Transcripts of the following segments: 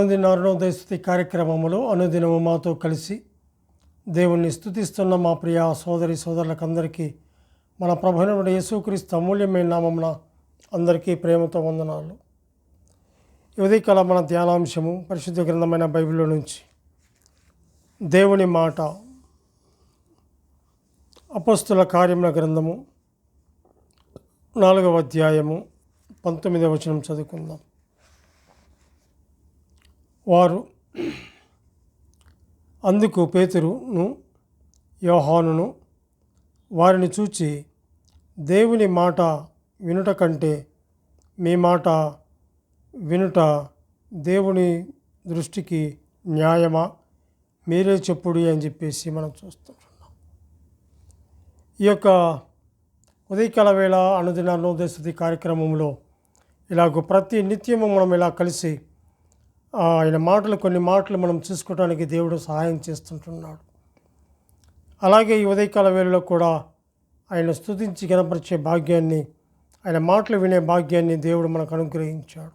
అనుదిన అరుణోదయ స్థుతి కార్యక్రమంలో అనుదినము మాతో కలిసి దేవుణ్ణి స్థుతిస్తున్న మా ప్రియ సోదరి సోదరులకందరికీ మన ప్రభుత్వ యేసుక్రీస్తు అమూల్యమైన నామమున అందరికీ ప్రేమతో వందనాలు. ఈ ఉదయకాల మన ధ్యానాంశము పరిశుద్ధ గ్రంథమైన బైబిల్లో నుంచి దేవుని మాట అపస్తుల కార్యముల గ్రంథము నాలుగవ అధ్యాయము పంతొమ్మిదవ వచనం చదువుకుందాం. వారు అందుకు పేతురును యోహానును వారిని చూచి దేవుని మాట వినుట కంటే మీ మాట వినుట దేవుని దృష్టికి న్యాయమా? మీరే చెప్పుడి అని చెప్పేసి మనం చూస్తుంటున్నాం. ఈ యొక్క ఉదయకాల వేళ అనుదిన అన్నోదయస్థుతి కార్యక్రమంలో ఇలాగ ప్రతి నిత్యము మనం ఇలా కలిసి ఆయన మాటలు కొన్ని మాటలు మనం చూసుకోవడానికి దేవుడు సహాయం చేస్తుంటున్నాడు. అలాగే ఈ ఉదయకాల వేళలో కూడా ఆయన స్థుతించి కనపరిచే భాగ్యాన్ని ఆయన మాటలు వినే భాగ్యాన్ని దేవుడు మనకు అనుగ్రహించాడు.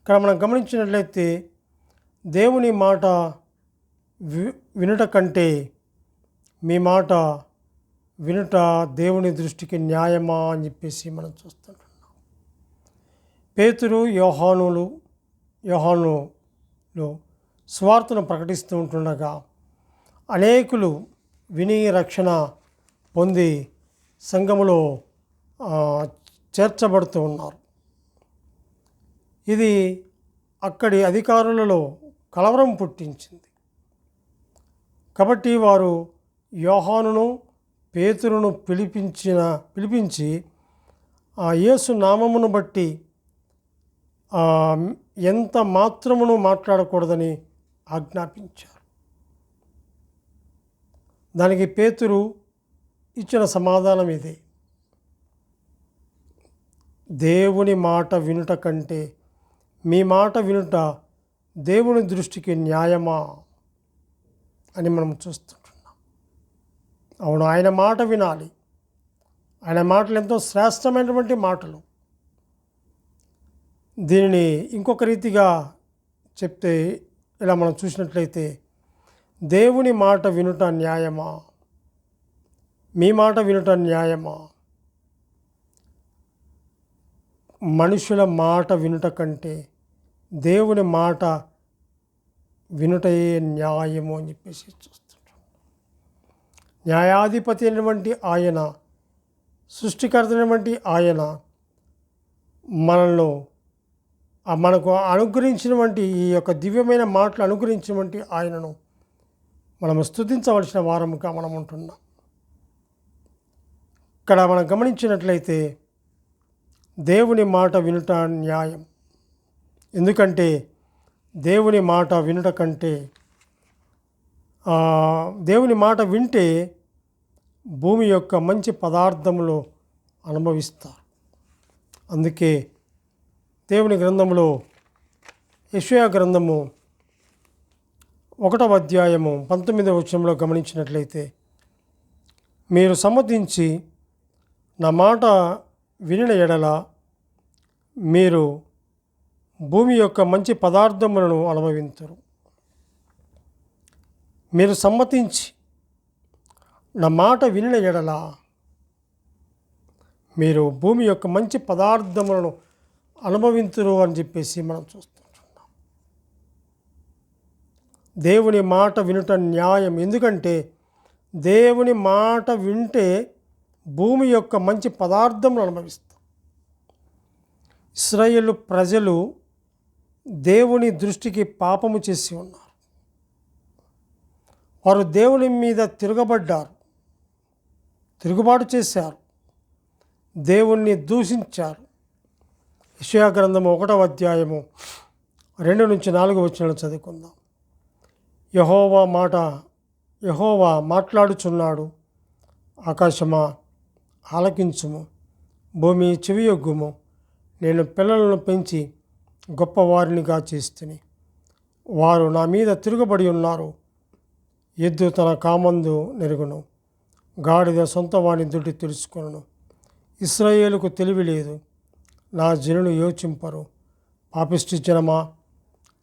ఇక్కడ మనం గమనించినట్లయితే దేవుని మాట వి వినుట కంటే మీ మాట వినుట దేవుని దృష్టికి న్యాయమా అని చెప్పేసి మనం చూస్తుంటున్నాం. పేతురు యోహానులు యోహానులో స్వార్థను ప్రకటిస్తూ ఉంటుండగా అనేకులు విని రక్షణ పొంది సంఘములో చేర్చబడుతూ ఉన్నారు. ఇది అక్కడి అధికారులలో కలవరం పుట్టించింది. కాబట్టి వారు యోహానును పేతురును పిలిపించిన పిలిపించి ఆ యేసు నామమును బట్టి ఎంత మాత్రమును మాట్లాడకూడదని ఆజ్ఞాపించారు. దానికి పేతురు ఇచ్చిన సమాధానం ఇదే. దేవుని మాట వినుట కంటే మీ మాట వినుట దేవుని దృష్టికి న్యాయమా అని మనం చూస్తుంటున్నాం. అవును ఆయన మాట వినాలి. ఆయన మాటలు ఎంతో శ్రేష్టమైనటువంటి మాటలు. దీనిని ఇంకొక రీతిగా చెప్తే ఇలా మనం చూసినట్లయితే దేవుని మాట వినుట న్యాయమా? మీ మాట వినుట న్యాయమా? మనుషుల మాట వినుట కంటే దేవుని మాట వినుటయే న్యాయము అని చెప్పేసి చూస్తుంటాం. న్యాయాధిపతి అయినటువంటి ఆయన సృష్టికర్త అయినటువంటి ఆయన మనలో మనకు అనుగ్రహించినటువంటి ఈ యొక్క దివ్యమైన మాటలు అనుగ్రహించినటువంటి ఆయనను మనం స్తుతించవలసిన వారముగా మనం ఉంటున్నాం. ఇక్కడ మనం గమనించినట్లయితే దేవుని మాట వినుట న్యాయం. ఎందుకంటే దేవుని మాట వినుట కంటే దేవుని మాట వింటే భూమి యొక్క మంచి పదార్థములు అనుభవిస్తారు. అందుకే దేవుని గ్రంథంలో యశ్వయా గ్రంథము ఒకటవ అధ్యాయము పంతొమ్మిదవ వచనంలో గమనించినట్లయితే మీరు సమ్మతించి నా మాట వినిన ఎడల మీరు భూమి యొక్క మంచి పదార్థములను అనుభవించరు మీరు సమ్మతించి నా మాట వినిన ఎడల మీరు భూమి యొక్క మంచి పదార్థములను అనుభవించరు అని చెప్పేసి మనం చూస్తుంటున్నాం. దేవుని మాట వినుట న్యాయం. ఎందుకంటే దేవుని మాట వింటే భూమి యొక్క మంచి పదార్థములు అనుభవిస్తాం. ఇస్రాయేల్ ప్రజలు దేవుని దృష్టికి పాపము చేసి ఉన్నారు. వారు దేవుని మీద తిరగబడ్డారు. తిరుగుబాటు చేశారు. దేవుణ్ణి దూషించారు. ఇషయా గ్రంథము ఒకటవ అధ్యాయము రెండు నుంచి నాలుగు వచ్చిన చదువుకుందాం. యహోవా మాట యహోవా మాట్లాడుచున్నాడు. ఆకాశమా ఆలకించుము. భూమి చెవియొగ్గుము నేను పిల్లలను పెంచి గొప్పవారినిగా చేస్తుని. వారు నా మీద తిరుగుబడి ఉన్నారు. ఎద్దు తన కామందు నెరుగును. గాడిద సొంత వాణి దుడ్డి తెలుసుకొనును ఇస్రాయేలుకు తెలివి లేదు. నా జనులు యోచింపరు. పాపిష్టి జనమా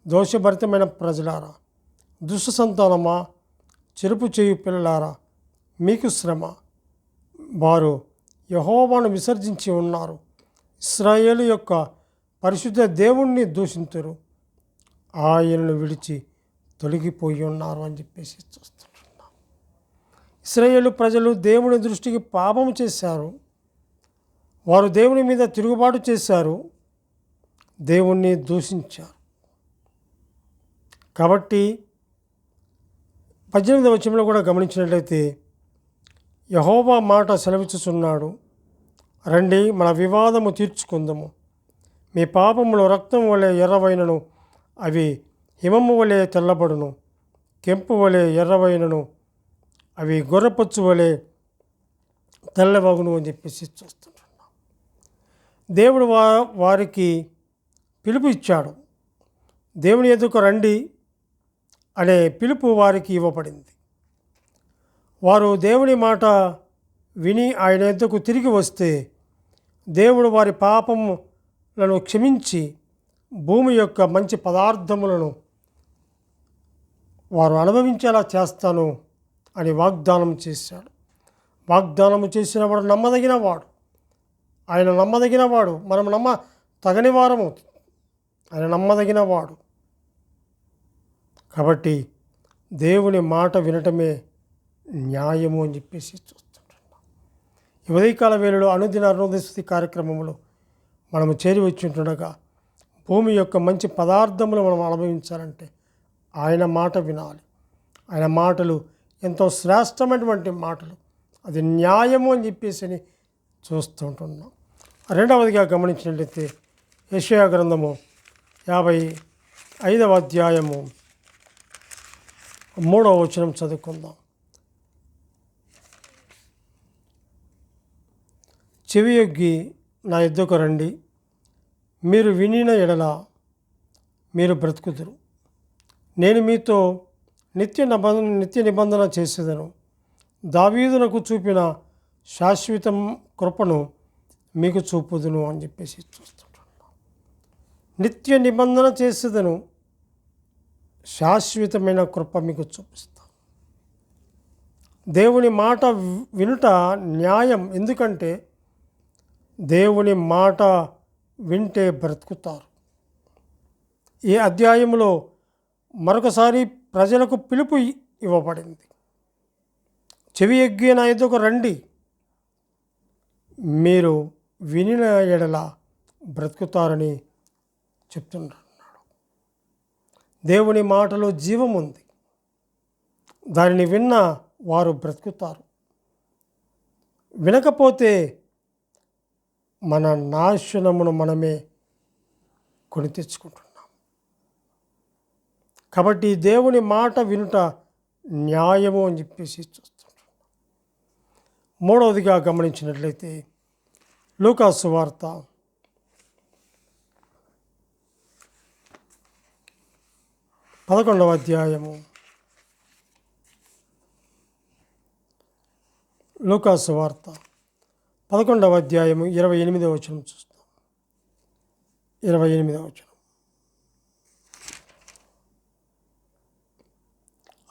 దోషభరితమైన ప్రజలారా. దుష్ట సంతానమా చెరుపు చేయు పిల్లలారా. మీకు శ్రమ. వారు యహోవాను విసర్జించి ఉన్నారు. ఇస్రాయేలు యొక్క పరిశుద్ధ దేవుణ్ణి దూషించరు ఆయనను విడిచి తొలగిపోయి ఉన్నారు అని చెప్పేసి చూస్తుంటున్నాం ఇస్రాయేలు ప్రజలు దేవుని దృష్టికి పాపం చేశారు. వారు దేవుని మీద తిరుగుబాటు చేశారు దేవుణ్ణి దూషించారు. కాబట్టి పద్దెనిమిది వచ్చంలో కూడా గమనించినట్లయితే యహోవా మాట సెలవిచ్చుచున్నాడు రండి మన వివాదము తీర్చుకుందాము. మీ పాపములు రక్తం వలె ఎర్రవైనను అవి హిమము వలె తెల్లబడును కెంపు వలె ఎర్రవైనను అవి గొర్రపచ్చు వలె తెల్లవగును అని చెప్పేసి చూస్తాం. దేవుడు వా వారికి పిలుపు ఇచ్చాడు. దేవుని ఎదుకు రండి అనే పిలుపు వారికి ఇవ్వబడింది. వారు దేవుని మాట విని ఆయన ఎద్దకు తిరిగి వస్తే దేవుడు వారి పాపములను క్షమించి భూమి యొక్క మంచి పదార్థములను వారు అనుభవించేలా చేస్తాను అని వాగ్దానం చేశాడు. వాగ్దానం చేసిన వాడు నమ్మదగిన వాడు. ఆయన నమ్మదగిన వాడు. మనం నమ్మ తగని వారము. ఆయన నమ్మదగిన వాడు. కాబట్టి దేవుని మాట వినటమే న్యాయము అని చెప్పేసి చూస్తుంటున్నాం. ఈ ఉదయకాల వేళలో అనుదిన అరుణోదయ కార్యక్రమంలో మనము చేరి వచ్చింటుండగా భూమి యొక్క మంచి పదార్థములు మనం అనుభవించాలంటే ఆయన మాట వినాలి. ఆయన మాటలు ఎంతో శ్రేష్టమైనటువంటి మాటలు. అది న్యాయము అని చెప్పేసి అని చూస్తూ ఉంటున్నాం రెండవదిగా గమనించినట్లయితే యషయా గ్రంథము యాభై ఐదవ అధ్యాయము మూడవ వచనం చదువుకుందాం. చెవియొగ్గి నా ఎద్దుకు రండి. మీరు వినిన ఎడల మీరు బ్రతుకుదురు. నేను మీతో నిత్య నిబంధన నిత్య నిబంధన చేసేదను. దావీదునకు చూపిన శాశ్వతం కృపను మీకు చూపుదును అని చెప్పేసి చూస్తుంటున్నాను నిత్య నిబంధన చేసేదను. శాశ్వతమైన కృప మీకు చూపిస్తాను దేవుని మాట వినుట న్యాయం. ఎందుకంటే దేవుని మాట వింటే బ్రతుకుతారు. ఈ అధ్యాయంలో మరొకసారి ప్రజలకు పిలుపు ఇవ్వబడింది. చెవి ఎగ్గిన నా రండి. మీరు వినిన ఎడల బ్రతుకుతారని చెప్తున్నాడు దేవుని మాటలో జీవం ఉంది. దానిని విన్న వారు బ్రతుకుతారు. వినకపోతే మన నాశనమును మనమే కొని తెచ్చుకుంటున్నాం. కాబట్టి దేవుని మాట వినుట న్యాయము అని చెప్పేసి చూస్తుంటున్నాం. మూడవదిగా గమనించినట్లయితే లూకాసు వార్త. పదకొండవ అధ్యాయము. లూకాసు వార్త. పదకొండవ అధ్యాయము ఇరవై ఎనిమిదవ వచనం చూస్తాం. ఇరవై ఎనిమిదవ వచనం.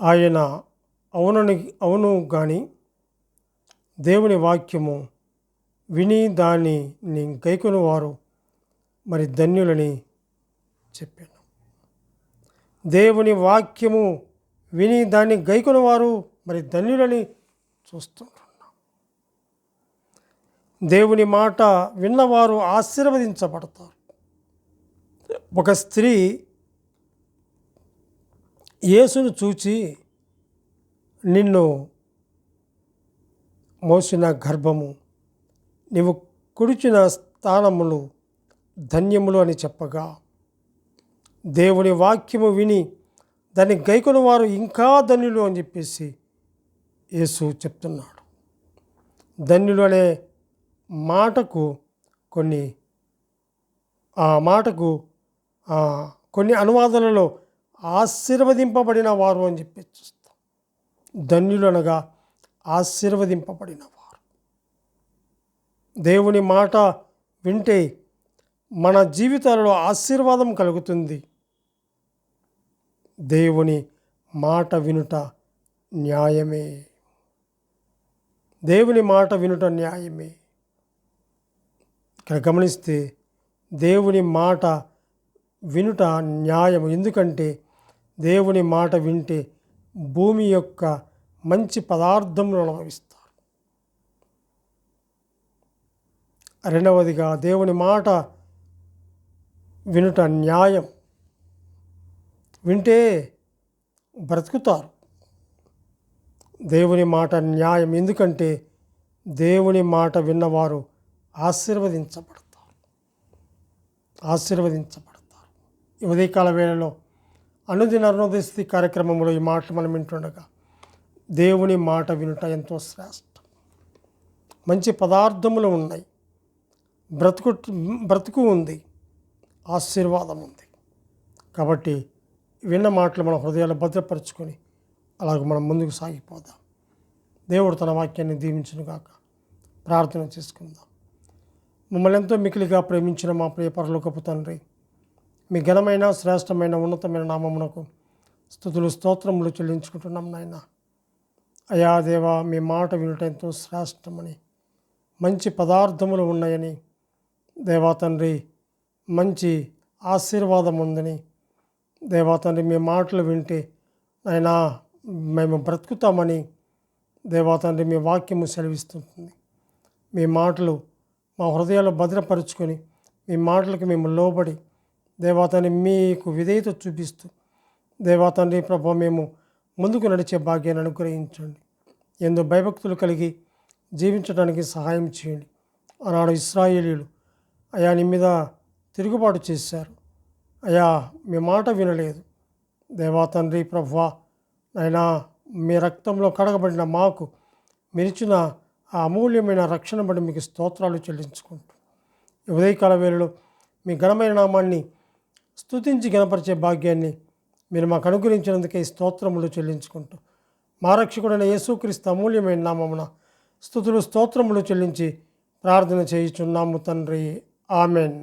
ఆయన అవునని అవును కానీ దేవుని వాక్యము విని దాన్ని గైకొని వారు మరి ధన్యులని చెప్పాను. దేవుని వాక్యము విని దాన్ని గైకొని వారు మరి ధన్యులని చూస్తుంటున్నాం. దేవుని మాట విన్నవారు ఆశీర్వదించబడతారు. ఒక స్త్రీ యేసును చూచి నిన్ను మోసిన గర్భము నీవు కుడిచిన స్థానములు ధన్యములు అని చెప్పగా దేవుని వాక్యము విని దాన్ని గైకొని వారు ఇంకా ధన్యులు అని చెప్పేసి యేసు చెప్తున్నాడు. ధన్యులు అనే మాటకు కొన్ని ఆ మాటకు కొన్ని అనువాదాలలో ఆశీర్వదింపబడిన వారు అని చెప్పి చూస్తాం. ధన్యులు అనగా ఆశీర్వదింపబడిన వారు దేవుని మాట వింటే మన జీవితాలలో ఆశీర్వాదం కలుగుతుంది. దేవుని మాట వినుట న్యాయమే. దేవుని మాట వినుట న్యాయమే. ఇక్కడ గమనిస్తే దేవుని మాట వినుట న్యాయం ఎందుకంటే దేవుని మాట వింటే భూమి యొక్క మంచి పదార్థములను అనుభవిస్తారు రెండవదిగా దేవుని మాట వినుట న్యాయం. వింటే బ్రతుకుతారు. దేవుని మాట న్యాయం ఎందుకంటే దేవుని మాట విన్నవారు ఆశీర్వదించబడతారు. ఆశీర్వదించబడతారు. ఉదయకాల వేళలో అనుదిన అరుణోదయస్థితి కార్యక్రమంలో ఈ మాటలు మనం వింటుండగా దేవుని మాట వినుట ఎంతో శ్రేష్టం. మంచి పదార్థములు ఉన్నాయి. బ్రతుకు బ్రతుకు ఉంది. ఆశీర్వాదం ఉంది. కాబట్టి విన్న మాటలు మన హృదయాలు భద్రపరుచుకొని అలాగ మనం ముందుకు సాగిపోదాం. దేవుడు తన వాక్యాన్ని దీవించునుగాక. ప్రార్థన చేసుకుందాం. మమ్మల్ని ఎంతో మికిలిగా ప్రేమించిన మా ప్రియ పరలోకపు తండ్రి మీ ఘనమైన శ్రేష్టమైన ఉన్నతమైన నామమునకు స్థుతులు స్తోత్రములు చెల్లించుకుంటున్నాం నాయన. అయా దేవా మీ మాట వినటంతో శ్రేష్టమని మంచి పదార్థములు ఉన్నాయని దేవా తండ్రి మంచి ఆశీర్వాదం ఉందని దేవాతండ్రి మీ మాటలు వింటే ఆయన మేము బ్రతుకుతామని దేవా తండ్రి మీ వాక్యము సెలవిస్తుంటుంది. మీ మాటలు మా హృదయాలు భద్రపరుచుకొని మీ మాటలకు మేము లోబడి దేవాతండ్రి మీకు విధేయత చూపిస్తూ దేవాతండ్రి ప్రభు మేము ముందుకు నడిచే భాగ్యాన్ని అనుగ్రహించండి. ఎందు భయభక్తులు కలిగి జీవించడానికి సహాయం చేయండి. ఆనాడు ఇస్రాయేలీలు అయా నీ మీద తిరుగుబాటు చేశారు. అయా మీ మాట వినలేదు. దేవా తండ్రి ప్రభువా అయినా మీ రక్తంలో కడగబడిన మాకు మెరిచిన ఆ అమూల్యమైన రక్షణ బట్టి మీకు స్తోత్రాలు చెల్లించుకుంటూ ఉదయకాల వేళలో మీ ఘనమైన నామాన్ని స్తుతించి గణపరిచే భాగ్యాన్ని మీరు మాకు అనుగ్రహించినందుకే స్తోత్రములు చెల్లించుకుంటూ మా రక్షకుడైన యేసుక్రీస్తు అమూల్యమైన నామమున స్థుతులు స్తోత్రములు చెల్లించి ప్రార్థన చేయుచున్నాము తండ్రి. ఆమెన్